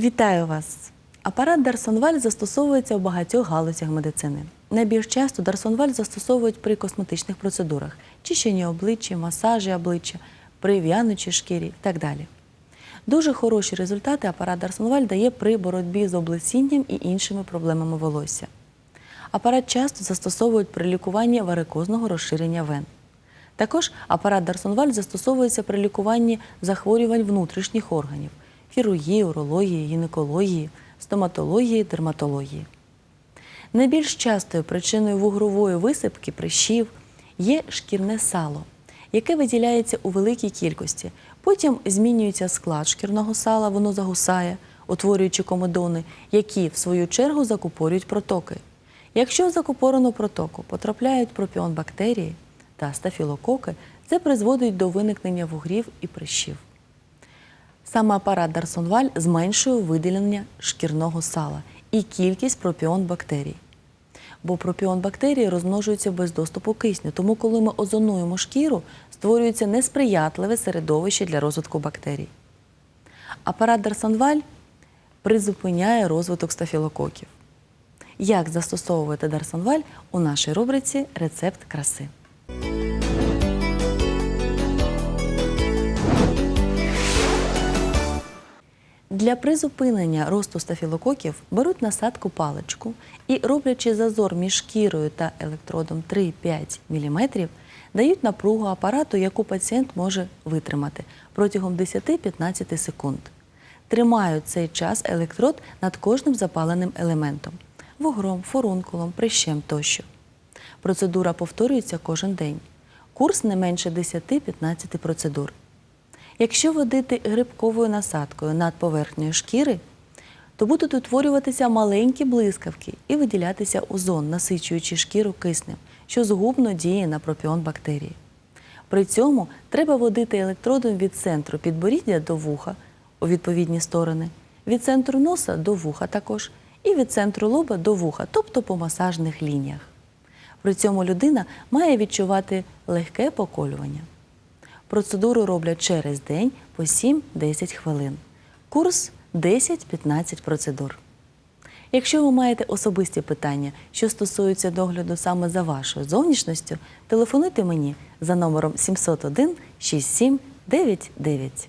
Вітаю вас! Апарат Дарсонваль застосовується у багатьох галузях медицини. Найбільш часто Дарсонваль застосовують при косметичних процедурах, чищенні обличчя, масажі обличчя, при в'янучій шкірі і так далі. Дуже хороші результати апарат Дарсонваль дає при боротьбі з облесінням і іншими проблемами волосся. Апарат часто застосовують при лікуванні варикозного розширення вен. Також апарат Дарсонваль застосовується при лікуванні захворювань внутрішніх органів хірургії, урології, гінекології, стоматології, дерматології. Найбільш частою причиною вугрової висипки прищів є шкірне сало, яке виділяється у великій кількості. Потім змінюється склад шкірного сала, воно загусає, утворюючи комедони, які в свою чергу закупорюють протоки. Якщо в закупорену протоку потрапляють пропіон бактерії та стафілококи, це призводить до виникнення вугрів і прищів. Саме апарат Дарсонваль зменшує виділення шкірного сала і кількість пропіон бактерій. Бо пропіон бактерії розмножуються без доступу кисню, тому коли ми озонуємо шкіру, створюється несприятливе середовище для розвитку бактерій. Апарат Дарсонваль призупиняє розвиток стафілококів. Як застосовувати Дарсонваль у нашій рубриці Рецепт краси. Для призупинення росту стафілококів беруть насадку паличку і, роблячи зазор між шкірою та електродом 3-5 мм, дають напругу апарату, яку пацієнт може витримати протягом 10-15 секунд. Тримають цей час електрод над кожним запаленим елементом вугром, фурункулом, прищем тощо. Процедура повторюється кожен день. Курс не менше 10-15 процедур. Якщо водити грибковою насадкою над поверхнею шкіри, то будуть утворюватися маленькі блискавки і виділятися озон, насичуючи шкіру киснем, що згубно діє на пропіон бактерії. При цьому треба водити електродом від центру підборіддя до вуха у відповідні сторони, від центру носа до вуха також, і від центру лоба до вуха, тобто по масажних лініях. При цьому людина має відчувати легке поколювання. Процедуру роблять через день по 7-10 хвилин. Курс 10-15 процедур. Якщо ви маєте особисті питання, що стосуються догляду саме за вашою зовнішністю, телефонуйте мені за номером 701 6799.